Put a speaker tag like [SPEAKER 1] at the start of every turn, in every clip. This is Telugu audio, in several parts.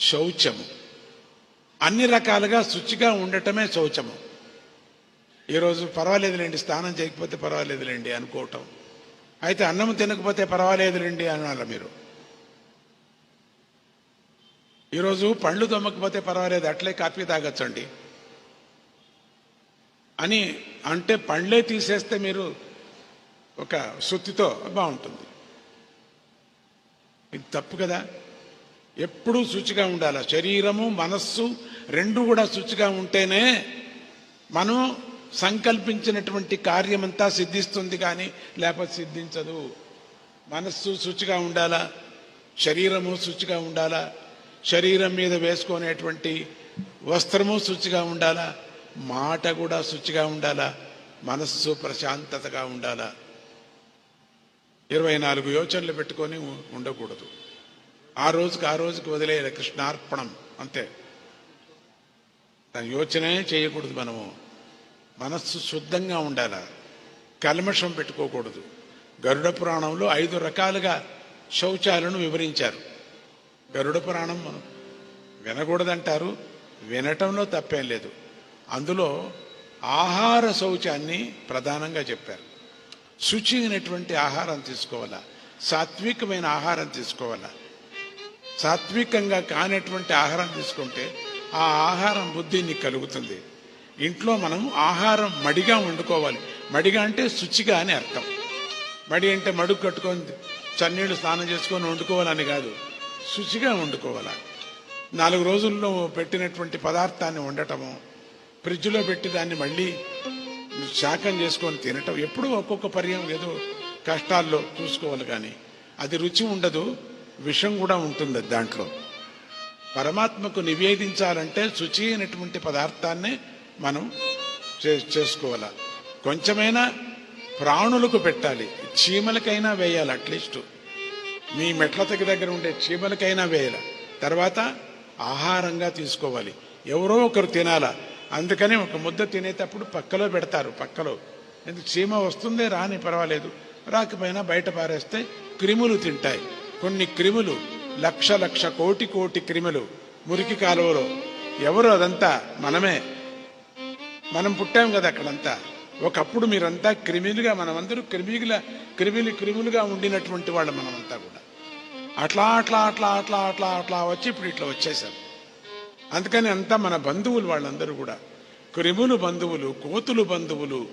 [SPEAKER 1] శౌచము. అన్ని రకాలుగా శుచిగా ఉండటమే శౌచము. ఈరోజు పర్వాలేదులేండి స్నానం చేయకపోతే పర్వాలేదులేండి అనుకోవటం. అయితే అన్నం తినకపోతే పర్వాలేదులేండి అనాలి మీరు. ఈరోజు పండ్లు దొమ్మకపోతే పర్వాలేదు అట్లే కాఫీ తాగొచ్చండి. అని అంటే పండ్లే తీసేస్తే మీరు ఒక శుద్ధితో బాగుంటుంది. ఇది తప్పు కదా. ఎప్పుడూ శుచిగా ఉండాలి. శరీరము మనస్సు రెండు కూడా శుచిగా ఉంటేనే మనం సంకల్పించినటువంటి కార్యమంతా సిద్ధిస్తుంది కానీ లేకపోతే సిద్ధించదు. మనస్సు శుచిగా ఉండాలా శరీరము శుచిగా ఉండాలా శరీరం మీద వేసుకునేటువంటి వస్త్రము శుచిగా ఉండాలా మాట కూడా శుచిగా ఉండాలా మనస్సు ప్రశాంతతగా ఉండాలా. ఇరవై నాలుగు యోచనలు పెట్టుకొని ఉండకూడదు. ఆ రోజుకి ఆ రోజుకి వదిలేయాలి కృష్ణార్పణం అంతే. దాని యోచనే చేయకూడదు మనము. మనస్సు శుద్ధంగా ఉండాల. కల్మషం పెట్టుకోకూడదు. గరుడ పురాణంలో ఐదు రకాలుగా శౌచాలను వివరించారు. గరుడ పురాణం మనం వినకూడదంటారు వినటంలో తప్పేం లేదు. అందులో ఆహార శౌచాన్ని ప్రధానంగా చెప్పారు. శుచి అయినటువంటి ఆహారం తీసుకోవాలా? సాత్వికమైన ఆహారం తీసుకోవాలా? సాత్వికంగా కానటువంటి ఆహారం తీసుకుంటే ఆ ఆహారం బుద్ధి నీకు కలుగుతుంది. ఇంట్లో మనం ఆహారం మడిగా వండుకోవాలి. మడిగా అంటే శుచిగా అని అర్థం. మడి అంటే మడుగు కట్టుకొని చన్నీళ్ళు స్నానం చేసుకొని వండుకోవాలని కాదు. శుచిగా వండుకోవాలి. నాలుగు రోజుల్లో పెట్టినటువంటి పదార్థాన్ని వండటము ఫ్రిడ్జ్లో పెట్టి దాన్ని మళ్ళీ శాఖం చేసుకొని తినటం ఎప్పుడూ ఒక్కొక్క పర్యం ఏదో కష్టాల్లో చూసుకోవాలి కానీ అది రుచి ఉండదు. విషం కూడా ఉంటుంది దాంట్లో. పరమాత్మకు నివేదించాలంటే శుచి అయినటువంటి పదార్థాన్ని మనం చే- చేసుకోవాలి. కొంచెమైనా ప్రాణులకు పెట్టాలి. చీమలకైనా వేయాలి అట్లీస్ట్ మీ మెట్ల దగ్గర దగ్గర ఉండే చీమలకైనా వేయాలి. తర్వాత ఆహారంగా తీసుకోవాలి. ఎవరో ఒకరు తినాలా. అందుకని ఒక ముద్ద తినేటప్పుడు పక్కలో పెడతారు పక్కలో. ఎందుకు? చీమ వస్తుందే రాని పర్వాలేదు. రాకపోయినా బయట పారేస్తే క్రిములు తింటాయి. కొన్ని క్రిములు లక్ష లక్ష కోటి కోటి క్రిములు మురికి కాలువలో. ఎవరు అదంతా? మనమే. మనం పుట్టాం కదా అక్కడంతా. ఒకప్పుడు మీరంతా క్రిమిలుగా మనమందరూ క్రిమిల క్రిమిలు క్రిములుగా ఉండినటువంటి వాళ్ళు మనమంతా కూడా. అట్లా అట్లా అట్లా అట్లా అట్లా అట్లా వచ్చి ఇప్పుడు ఇట్లా వచ్చేసాం అందుకని అంతా మన బంధువులు వాళ్ళందరూ కూడా. క్రిములు బంధువులు కోతులు బంధువులు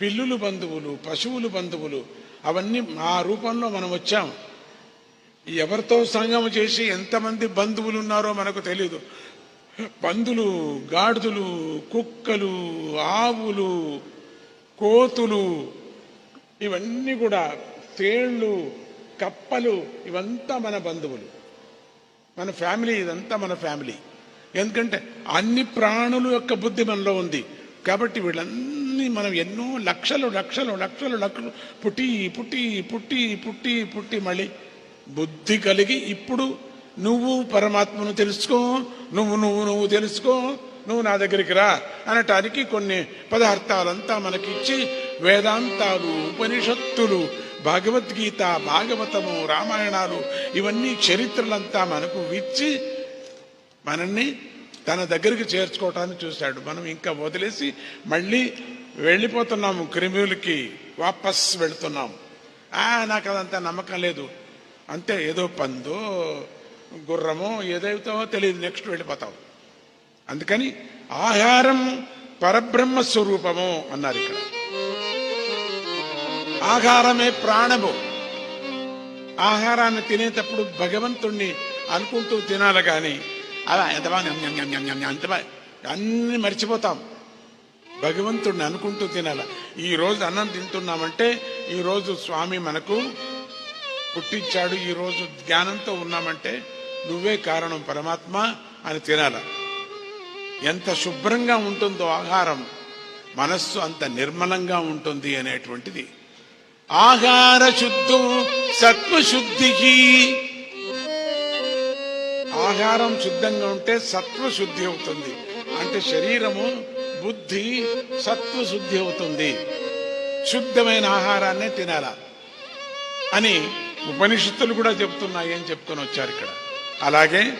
[SPEAKER 1] పిల్లులు బంధువులు పశువులు బంధువులు అవన్నీ ఆ రూపంలో మనం వచ్చాం. ఎవరితో సంగం చేసి ఎంతమంది బంధువులు ఉన్నారో మనకు తెలియదు పందులు గాడిదలు కుక్కలు ఆవులు కోతులు ఇవన్నీ కూడా తేళ్ళు కప్పలు ఇవంతా మన బంధువులు. మన ఫ్యామిలీ ఇదంతా మన ఫ్యామిలీ. ఎందుకంటే అన్ని ప్రాణుల యొక్క బుద్ధి మనలో ఉంది. కాబట్టి వీళ్ళన్నీ మనం ఎన్నో లక్షలు లక్షలు లక్షలు లక్షలు పుట్టి పుట్టి పుట్టి పుట్టి పుట్టి మళ్ళీ బుద్ధి కలిగి ఇప్పుడు నువ్వు పరమాత్మను తెలుసుకో నువ్వు నువ్వు నువ్వు తెలుసుకో నువ్వు నా దగ్గరికి రా అనటానికి కొన్ని పదార్థాలంతా మనకిచ్చి వేదాంతాలు ఉపనిషత్తులు భగవద్గీత భాగవతము రామాయణాలు ఇవన్నీ చరిత్రలంతా మనకు ఇచ్చి మనల్ని తన దగ్గరికి చేర్చుకోవటాన్ని చూశాడు. మనం ఇంకా వదిలేసి మళ్ళీ వెళ్ళిపోతున్నాము క్రిములకి వాపస్ వెళుతున్నాం ఆ నాకు అదంతా నమ్మకం లేదు. అంతే ఏదో పందో గుర్రమో ఏదైతావో తెలియదు నెక్స్ట్ వెళ్ళిపోతాం అందుకని ఆహారం పరబ్రహ్మ స్వరూపము అన్నారు ఇక్కడ. ఆహారమే ప్రాణము. ఆహారాన్ని తినేటప్పుడు భగవంతుణ్ణి అనుకుంటూ తినాలి కానీ అలా ఎంత బాగా అంత అన్ని మర్చిపోతాం. భగవంతుణ్ణి అనుకుంటూ తినాల. ఈ రోజు అన్నం తింటున్నామంటే ఈరోజు స్వామి మనకు పుట్టించాడు ఈరోజు జ్ఞానంతో ఉన్నామంటే నువ్వే కారణం పరమాత్మ అని తినాల. ఎంత శుభ్రంగా ఉంటుందో ఆహారం మనస్సు అంత నిర్మలంగా ఉంటుంది అనేటువంటిది. ఆహార శుద్ధం సత్వశుద్ధికి. ఆహారం శుద్ధంగా ఉంటే సత్వశుద్ధి అవుతుంది. అంటే శరీరము బుద్ధి సత్వశుద్ధి అవుతుంది. శుద్ధమైన ఆహారాన్నే తినాలా. అని ఉపనిషత్తులు కూడా చెప్తున్నాయి అని చెప్తూనే వచ్చారు ఇక్కడ. అలాగే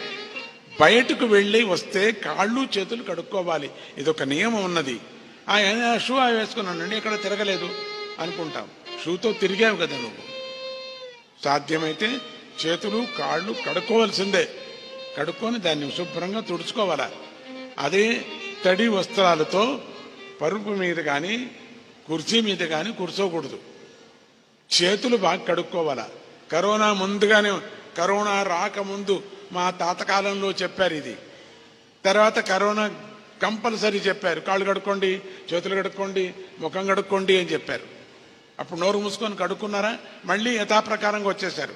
[SPEAKER 1] బయటకు వెళ్ళి వస్తే కాళ్ళు చేతులు కడుక్కోవాలి. ఇది ఒక నియమం ఉన్నది. ఆ ఆ షూ ఆ వేసుకున్నానండి ఇక్కడ తిరగలేదు అనుకుంటాం షూతో తిరిగావు కదా నువ్వు. సాధ్యమైతే చేతులు కాళ్ళు కడుక్కోవాల్సిందే. కడుక్కొని దాన్ని శుభ్రంగా తుడుచుకోవాలా. అదే తడి వస్త్రాలతో పరుపు మీద కానీ కుర్చీ మీద కానీ కూర్చోకూడదు. చేతులు బాగా కడుక్కోవాలా. కరోనా ముందుగానే కరోనా రాకముందు మా తాతకాలంలో చెప్పారు ఇది. తర్వాత కరోనా కంపల్సరీ చెప్పారు. కాళ్ళు కడుక్కోండి చేతులు కడుక్కోండి ముఖం కడుక్కోండి అని చెప్పారు. అప్పుడు నోరు మూసుకొని కడుక్కున్నారా? మళ్ళీ యథాప్రకారంగా వచ్చేశారు.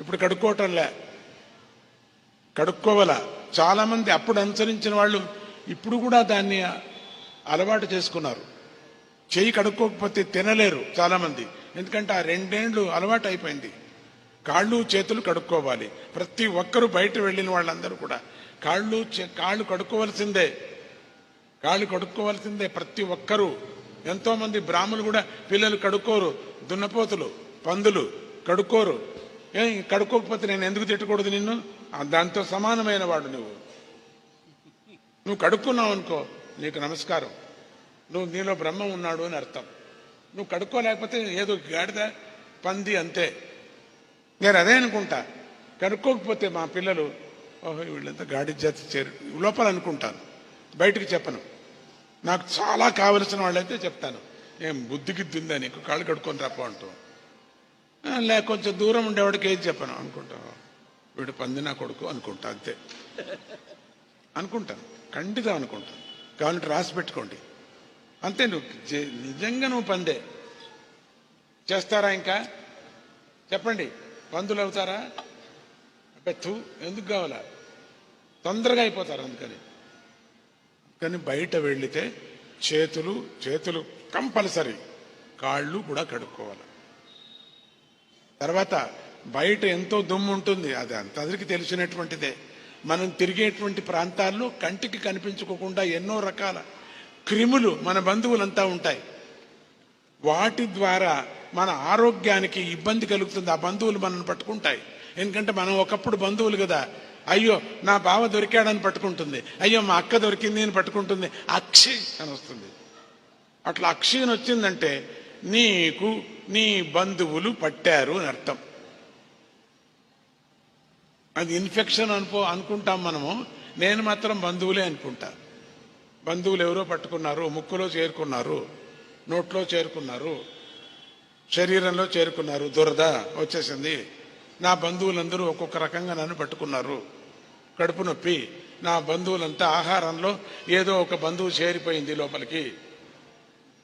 [SPEAKER 1] ఇప్పుడు కడుక్కోవటంలే కడుక్కోవాలా. చాలామంది అప్పుడు అనుసరించిన వాళ్ళు ఇప్పుడు కూడా దాన్ని అలవాటు చేసుకున్నారు. చేయి కడుక్కోకపోతే తినలేరు చాలామంది. ఎందుకంటే ఆ రెండేండ్లు అలవాటు అయిపోయింది కాళ్ళు చేతులు కడుక్కోవాలి. ప్రతి ఒక్కరూ బయట వెళ్ళిన వాళ్ళందరూ కూడా కాళ్ళు చే- కాళ్ళు కడుక్కోవలసిందే. కాళ్ళు కడుక్కోవలసిందే ప్రతి ఒక్కరూ. ఎంతోమంది బ్రాహ్మలు కూడా పిల్లలు కడుక్కోరు దున్నపోతులు పందులు కడుక్కోరు. ఏ కడుక్కోకపోతే నేను ఎందుకు తిట్టకూడదు నిన్ను? దాంతో సమానమైన వాడు నువ్వు. నువ్వు కడుక్కున్నావు అనుకో నీకు నమస్కారం. నువ్వు నీలో బ్రహ్మం ఉన్నాడు అని అర్థం. నువ్వు కడుక్కోలేకపోతే ఏదో గాడిద పంది అంతే. నేను అదే అనుకుంటా. కనుక్కోకపోతే మా పిల్లలు ఓహో వీళ్ళంతా గాడి జాతి చేరు లోపల అనుకుంటాను. బయటికి చెప్పను. నాకు చాలా కావలసిన వాళ్ళైతే చెప్తాను. ఏం బుద్ధికి దిందా నీకు? కాళ్ళు కడుక్కొని రాపో అంటూ. లే కొంచెం దూరం ఉండేవాడికి ఏది చెప్పను? అనుకుంటా. వీడు పంది నా కొడుకు అనుకుంటా అంతే. అనుకుంటాను. ఖండితం అనుకుంటాను. కావాలంటే రాసి పెట్టుకోండి. అంతే నువ్వు నిజంగా నువ్వు పందే. చేస్తారా ఇంకా? చెప్పండి. పందులు అవుతారా? పెత్తు ఎందుకు కావాలా? తొందరగా అయిపోతారు అందుకని. కానీ బయట వెళ్ళితే చేతులు చేతులు కంపల్సరీ కాళ్ళు కూడా కడుక్కోవాలి. తర్వాత బయట ఎంతో దుమ్ము ఉంటుంది అది అంతదిరికి తెలిసినటువంటిదే. మనం తిరిగేటువంటి ప్రాంతాల్లో కంటికి కనిపించుకోకుండా ఎన్నో రకాల క్రిములు మన బంధువులంతా ఉంటాయి. వాటి ద్వారా మన ఆరోగ్యానికి ఇబ్బంది కలుగుతుంది. ఆ బంధువులు మనల్ని పట్టుకుంటాయి. ఎందుకంటే మనం ఒకప్పుడు బంధువులు కదా. అయ్యో నా బావ దొరికాడని పట్టుకుంటుంది. అయ్యో మా అక్క దొరికింది అని పట్టుకుంటుంది. అక్షి అని వస్తుంది. అట్లా అక్షి అని వచ్చిందంటే నీకు నీ బంధువులు పట్టారు అని అర్థం. అది ఇన్ఫెక్షన్ అనుకో అనుకుంటాం మనము. నేను మాత్రం బంధువులే అనుకుంటా. బంధువులు ఎవరో పట్టుకున్నారు ముక్కులో చేరుకున్నారు నోట్లో చేరుకున్నారు. శరీరంలో చేరుకున్నారు. దురద వచ్చేసింది. నా బంధువులందరూ ఒక్కొక్క రకంగా నన్ను పట్టుకున్నారు. కడుపు నొప్పి. నా బంధువులంతా ఆహారంలో ఏదో ఒక బంధువు చేరిపోయింది లోపలికి.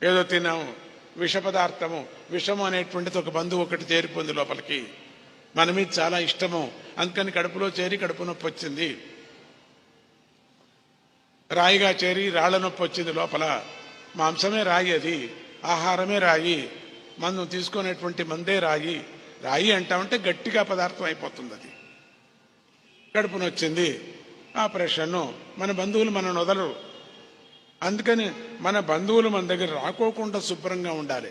[SPEAKER 1] ఏదో తిన్నాము విష పదార్థము విషము అనేటువంటిది ఒక బంధువు ఒకటి చేరిపోయింది లోపలికి. మన మీద చాలా ఇష్టము. అందుకని కడుపులో చేరి కడుపు నొప్పి వచ్చింది. రాయిగా చేరి రాళ్ళ నొప్పి వచ్చింది లోపల. మాంసమే రాయి అది. ఆహారమే రాయి. మనం తీసుకునేటువంటి మందే రాయి. రాయి అంటామంటే గట్టిగా పదార్థం అయిపోతుంది అది. కడుపున వచ్చింది. మన బంధువులు మన వదలరు. అందుకని మన బంధువులు మన దగ్గర రాకోకుండా శుభ్రంగా ఉండాలి.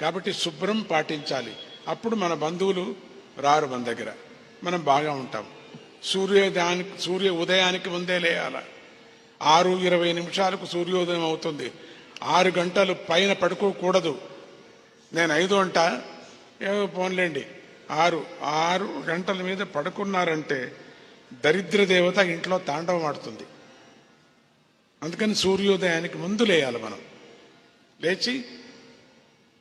[SPEAKER 1] కాబట్టి శుభ్రం పాటించాలి. అప్పుడు మన బంధువులు రారు మన దగ్గర. మనం బాగా ఉంటాం. సూర్యోదయానికి సూర్య ఉదయానికి ముందే లేయాల. ఆరు ఇరవై నిమిషాలకు సూర్యోదయం అవుతుంది. ఆరు గంటలు పైన పడుకోకూడదు. నేను ఐదు అంట. ఏదో పోన్లేండి. ఆరు ఆరు గంటల మీద పడుకున్నారంటే దరిద్ర దేవత ఇంట్లో తాండవం ఆడుతుంది. అందుకని సూర్యోదయానికి ముందు లేయాలి మనం. లేచి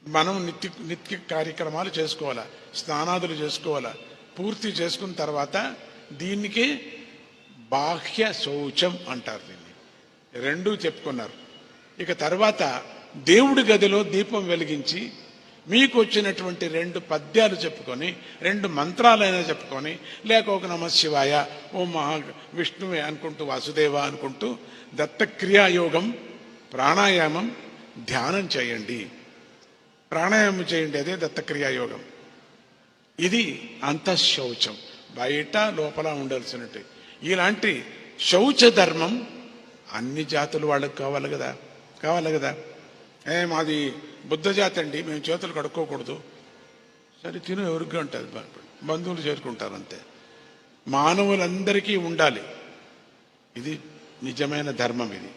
[SPEAKER 1] మనం నిత్య నిత్య కార్యక్రమాలు చేసుకోవాలా స్నానాదులు చేసుకోవాలా. పూర్తి చేసుకున్న తర్వాత దీనికి బాహ్య శౌచం అంటారు దీన్ని. రెండూ చెప్పుకున్నారు. ఇక తర్వాత దేవుడి గదిలో దీపం వెలిగించి మీకు వచ్చినటువంటి రెండు పద్యాలు చెప్పుకొని రెండు మంత్రాలైనా చెప్పుకొని లేక ఒక నమశివాయ ఓ మహా విష్ణువే అనుకుంటూ వాసుదేవ అనుకుంటూ దత్తక్రియాయోగం ప్రాణాయామం ధ్యానం చేయండి. ప్రాణాయామం చేయండి అదే దత్తక్రియాయోగం. ఇది అంతఃశౌచం. బయట లోపల ఉండాల్సినట్టు. ఇలాంటి శౌచ ధర్మం అన్ని జాతులు వాళ్ళకి కావాలి కదా? కావాలి కదా? ఏ మాది బుద్ధ జాతి అండి మేము చేతులు కడుక్కోకూడదు. సరే తిను ఎవరికి ఉంటుంది? బంధువులు చేరుకుంటారు అంతే. మానవులందరికీ ఉండాలి. ఇది నిజమైన ధర్మం ఇది.